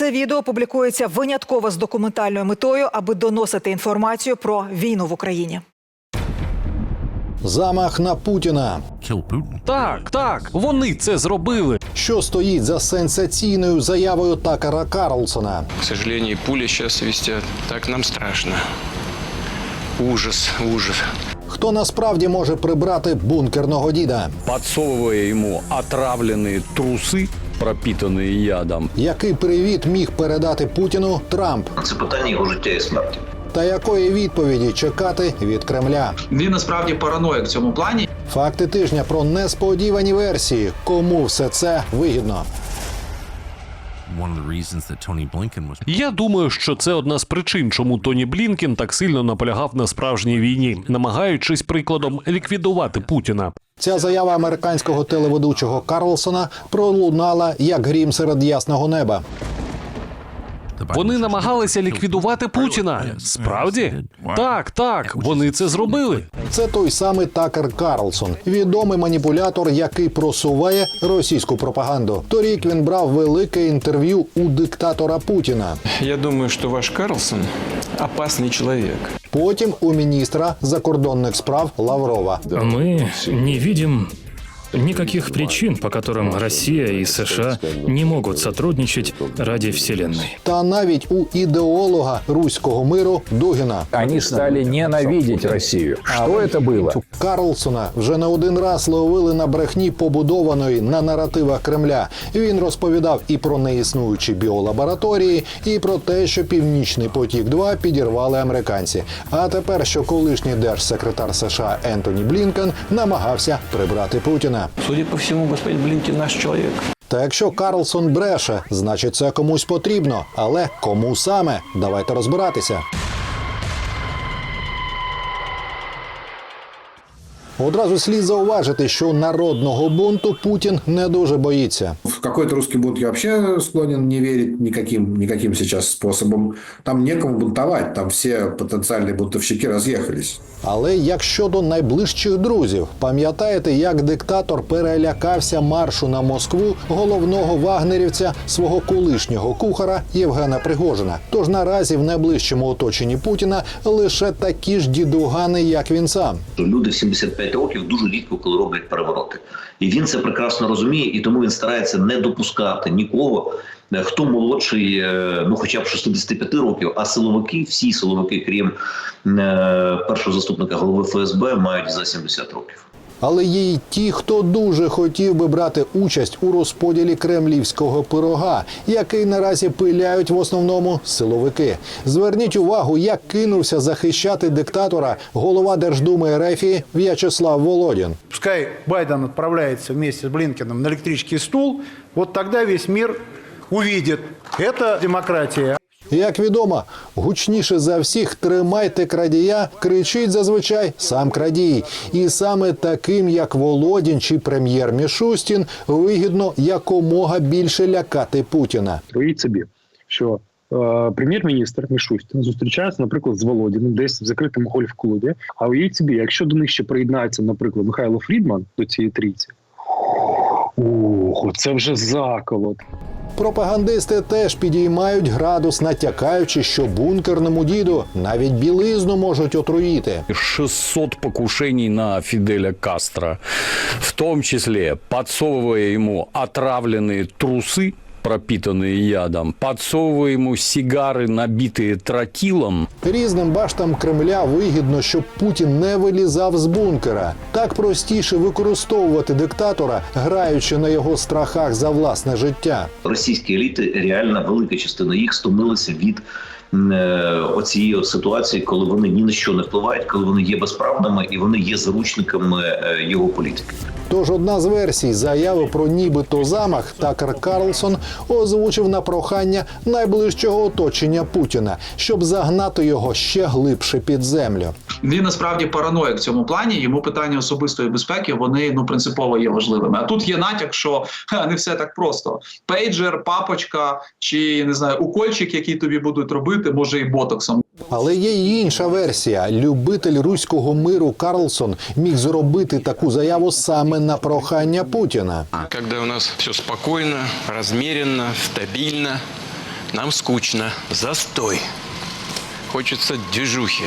Це відео публікується винятково з документальною метою, аби доносити інформацію про війну в Україні. Замах на Путіна. Так, так, вони це зробили. Що стоїть за сенсаційною заявою Такера Карлсона? К сожалению, пули сейчас свистят. Так нам страшно. Ужас, ужас Хто насправді може прибрати бункерного діда? подсовывая ему отравленные трусы, пропитанные ядом, Який привіт міг передати Путіну Трамп? Це питання його життя і смерті. Та якої відповіді чекати від Кремля? Він насправді параноїк в цьому плані. Факти тижня про несподівані версії. Кому все це вигідно? Я думаю, що це одна з причин, чому Тоні Блінкен так сильно наполягав на справжній війні, намагаючись прикладом ліквідувати Путіна. Ця заява американського телеведучого Карлсона пролунала як грім серед ясного неба. Вони намагалися ліквідувати Путіна. Справді? Так, так, вони це зробили. Це той самий Такер Карлсон, відомий маніпулятор, який просуває російську пропаганду. Торік він брав велике інтерв'ю у диктатора Путіна. Я думаю, что ваш Карлсон опасный человек. Потім у міністра закордонних справ Лаврова. Мы не видим никаких причин, по которым Россия и США не могут сотрудничать ради Вселенной. Та навіть у ідеолога руського миру Дугіна. Они стали ненавидеть Россию. Что это было? Карлсона вже не один раз ловили на брехні, побудованої на наративах Кремля. Він розповідав і про неіснуючі біолабораторії, і про те, що Північний потік 2 підірвали американці. А тепер, що колишній держсекретар США Ентоні Блінкен намагався прибрати Путіна. Судя по всьому, господин Блінкін наш чоловік. Та якщо Карлсон бреше, значить це комусь потрібно. Але кому саме? Давайте розбиратися. Одразу слід зауважити, що народного бунту Путін не дуже боїться. В какой-то русский бунт я вообще склонен не верить никаким, никаким сейчас способом. Там некому бунтовать, там все потенциальные бунтовщики разъехались. Але як щодо найближчих друзів, пам'ятаєте, як диктатор перелякався маршу на Москву головного вагнерівця свого колишнього кухара Євгена Пригожина. Тож наразі в найближчому оточенні Путіна лише такі ж дідугани, як він сам. Люди в 75 років дуже рідко коли роблять перевороти. І він це прекрасно розуміє, і тому він старається не допускати нікого, е, хто молодший, е, ну хоча б 65 років, а силовики, всі силовики, крім е, першого заступника голови ФСБ, мають за 70 років Але є й ті, хто дуже хотів би брати участь у розподілі кремлівського пирога, який наразі пиляють в основному силовики. Зверніть увагу, як кинувся захищати диктатора голова Держдуми Ерефії В'ячеслав Володін. Пускай Байден отправляется вместе с Блинкиным на электрический стул, вот тогда весь мир увидит. Это демократия. Як відомо, гучніше за всіх тримайте крадія, кричить зазвичай сам крадій. І саме таким, як Володін чи прем'єр Мішустін, вигідно якомога більше лякати Путіна. Уявіть собі, що е, прем'єр-міністр Мішустін зустрічається, наприклад, з Володіним десь в закритому гольф-клубі. А уявіть собі, якщо до них ще приєднається, наприклад, Михайло Фрідман до цієї трійці. Ух, це вже заколот. Пропагандисти теж підіймають градус, натякаючи, що бункерному діду навіть білизну можуть отруїти. 600 покушений на Фиделя Кастро, в том числе подсовывая ему отравленные трусы, пропитанные ядом, подсовывая ему сигары, набитые тротилом, Різним баштам Кремля вигідно, щоб Путін не вилізав з бункера. Так простіше використовувати диктатора, граючи на його страхах за власне життя. Російські еліти, реально велика частина їх стомилися від м, е, оцієї от ситуації, коли вони ні на що не впливають, коли вони є безправними і вони є заручниками е, його політики. Тож одна з версій заяви про нібито замах Такер Карлсон озвучив на прохання найближчого оточення Путіна, щоб загнати його ще глибше під землю. Він насправді параноїк в цьому плані. Йому питання особистої безпеки вони ну принципово є важливими. А тут є натяк, що ха, не все так просто. Пейджер, папочка чи не знаю, укольчик, який тобі будуть робити, може і ботоксом. Але є й інша версія. Любитель руського миру Карлсон міг зробити таку заяву саме на прохання Путіна. Коли у нас все спокійно, розмірено, стабільно, Нам скучно. Застой. Хочеться движухи.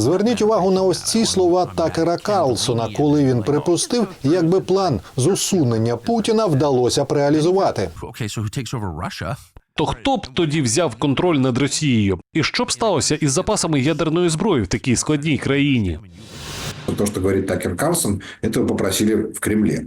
Зверніть увагу на ось ці слова Такера Карлсона, коли він припустив, якби план з усунення Путіна вдалося б реалізувати. Okay, so who takes over Russia? То хто б тоді взяв контроль над Росією? І що б сталося із запасами ядерної зброї в такій складній країні? То, что говорит Такер Карлсон, этого попросили в Кремле.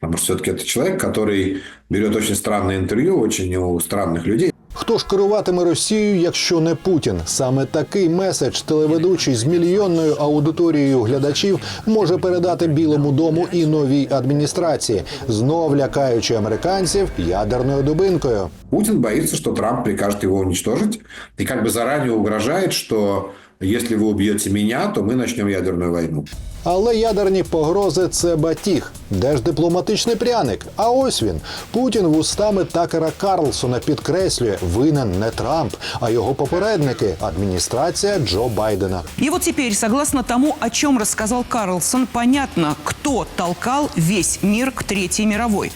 Потому что все-таки это человек, который берет очень странные интервью, очень у странных людей. Хто ж керуватиме Росією, якщо не Путін? Саме такий меседж телеведучий з мільйонною аудиторією глядачів може передати Білому дому і новій адміністрації, знов лякаючи американців ядерною дубинкою. Путин боится, что Трамп прикажет его уничтожить. И как бы заранее угрожает, что если вы убьете меня, то мы начнем ядерную войну. Але ядерні погрози це батіг. Де ж дипломатичний пряник? А ось він. Путін вустами Такера Карлсона підкреслює, винен не Трамп, а його попередники адміністрація Джо Байдена. И вот теперь, согласно тому, о чем рассказал Карлсон, понятно, кто толкал весь мир к Третьей мировой.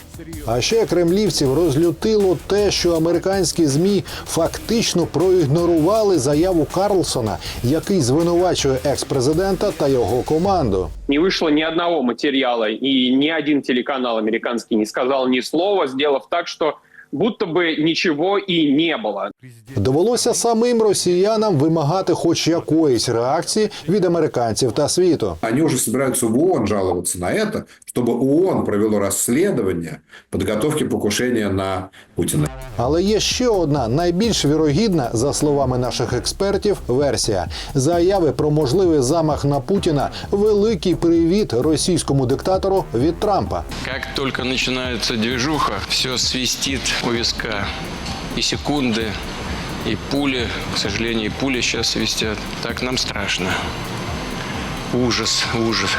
А ще кремлівців розлютило те, що американські змі фактично проігнорували заяву Карлсона, який звинувачує екс-президента та його команду. Не вышло ни одного материала, и ни один телеканал американский не сказал ни слова, сделав так, что будто бы ничего и не было. Довелося самим росіянам вимагати хоч якоїсь реакції від американців та світу. Они уже собираются в ООН жаловаться на это, чтобы ООН провело расследование подготовки покушения на Путина. Але є ще одна найбільш вірогідна, за словами наших експертів, версія заяви про можливий замах на Путіна. Великий привіт російському диктатору від Трампа. Как только начинается движуха, все свистит у виска. И секунды, и пули, к сожалению, и пули сейчас вистят. Так нам страшно. Ужас, ужас.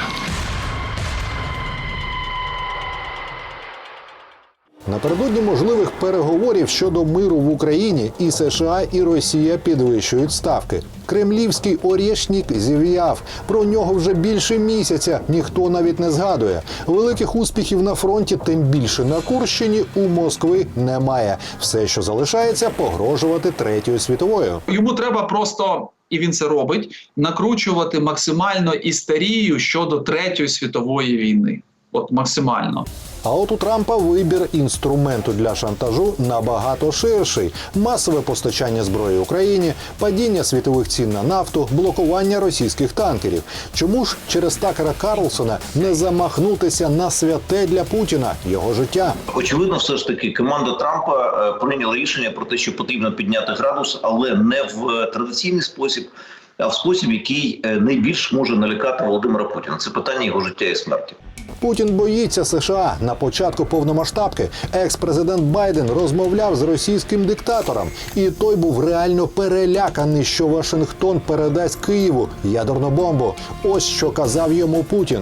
Напередодні можливих переговорів щодо миру в Україні і США і Росія підвищують ставки. Кремлівський орєшнік зів'яв. Про нього вже більше місяця ніхто навіть не згадує. Великих успіхів на фронті, тим більше на Курщині, у Москви немає. Все, що залишається, погрожувати третьою світовою. Йому треба просто. І він це робить накручувати максимально істерію щодо третьої світової війни. От максимально. А от у Трампа вибір інструменту для шантажу набагато ширший: масове постачання зброї Україні, падіння світових цін на нафту, блокування російських танкерів. Чому ж через Такера Карлсона не замахнутися на святе для Путіна його життя? Очевидно, все ж таки команда Трампа е, прийняла рішення про те, що потрібно підняти градус, але не в е, традиційний спосіб, а в спосіб, який е, найбільш може налякати Володимира Путіна. Це питання його життя і смерті. Путін боїться США. На початку повномасштабки екс-президент Байден розмовляв з російським диктатором, і той був реально переляканий, що Вашингтон передасть Києву ядерну бомбу. Ось що казав йому Путін.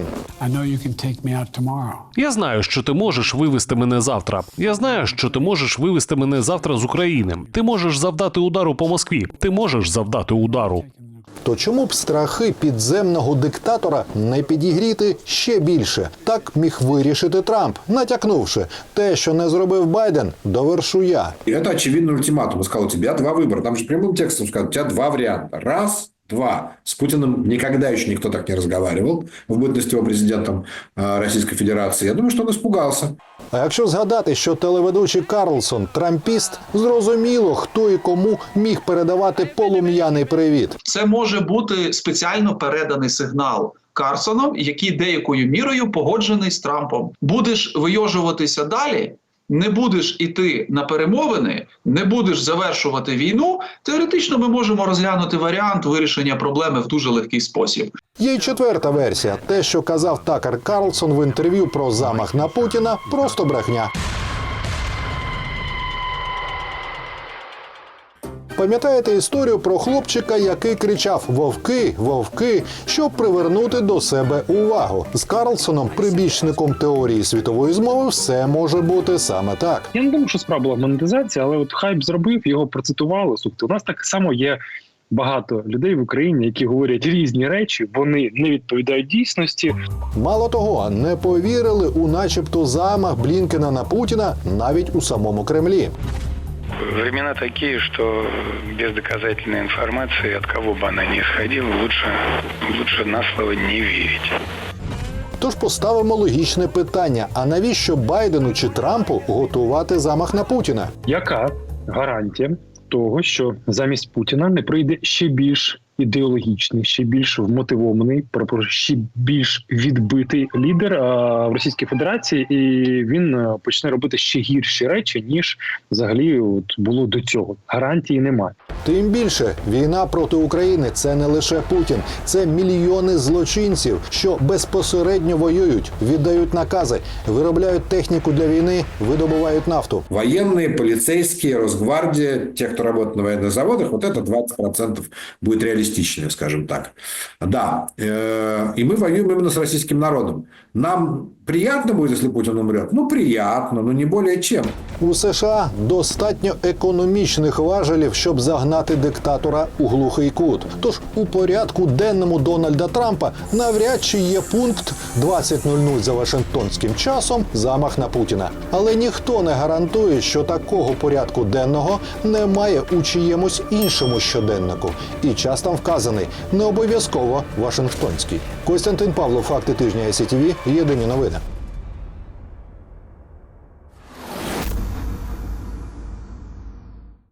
Я знаю, що ти можеш вивести мене завтра. Я знаю, що ти можеш вивести мене завтра з України. Ти можеш завдати удару по Москві. Ти можеш завдати удару. То чому б страхи підземного диктатора не підігріти ще більше? Так міг вирішити Трамп, натякнувши те, що не зробив Байден, довершу я. И это очевидный ультиматум. Он сказал, у тебя два выбора. Там же прямым текстом сказал, у тебя два варианта. Раз, два. С Путиным никогда еще никто так не разговаривал в бытности его президентом э, Российской Федерации. Я думаю, что он испугался. А якщо згадати, що телеведучий Карлсон трампіст, зрозуміло, хто і кому міг передавати полум'яний привіт. Це може бути спеціально переданий сигнал. Карсоном, який деякою мірою погоджений з Трампом. Будеш вийожуватися далі, не будеш іти на перемовини, не будеш завершувати війну. Теоретично ми можемо розглянути варіант вирішення проблеми в дуже легкий спосіб. Є й четверта версія. Те, що казав Такер Карлсон в інтерв'ю про замах на Путіна, просто брехня. Пам'ятаєте історію про хлопчика, який кричав Вовки, вовки, щоб привернути до себе увагу. З Карлсоном, прибічником теорії світової змови, все може бути саме так. Я не думаю, що справа була в монетизації, але от хайп зробив, його процитували. Слухайте, у нас так само є багато людей в Україні, які говорять різні речі, вони не відповідають дійсності. Мало того, не повірили у начебто замах Блінкена на Путіна навіть у самому Кремлі. Времена такие, что без доказательной информации, от кого бы она ни исходила, лучше, лучше на слово не верить. Тож поставимо логічне питання: а навіщо Байдену чи Трампу готувати замах на Путіна? Яка гарантія того, що замість Путіна не прийде ще більш ідеологічний, ще більш вмотивований, перепрошую, ще більш відбитий лідер а, в Російській Федерації, і він а, почне робити ще гірші речі, ніж взагалі от було до цього. Гарантії немає. Тим більше війна проти України це не лише Путін, це мільйони злочинців, що безпосередньо воюють, віддають накази, виробляють техніку для війни, видобувають нафту. Военные, полицейские, Росгвардия, те, кто работает на военных заводах, вот это 20% будет реалистичнее, скажем так. Да, э, и мы воюем именно с российским народом. Нам приятно будет, если Путин умрет? Ну, приятно, но не более чем. У США достатньо економічних важелів, щоб загнати диктатора у глухий кут. Тож у порядку денному Дональда Трампа навряд чи є пункт 20.00 за Вашингтонським часом замах на Путіна. Але ніхто не гарантує, що такого порядку денного немає у чиємусь іншому щоденнику. І час там вказаний не обов'язково Вашингтонський. Костянтин Павло, факти тижня СІТВ, єдині новини.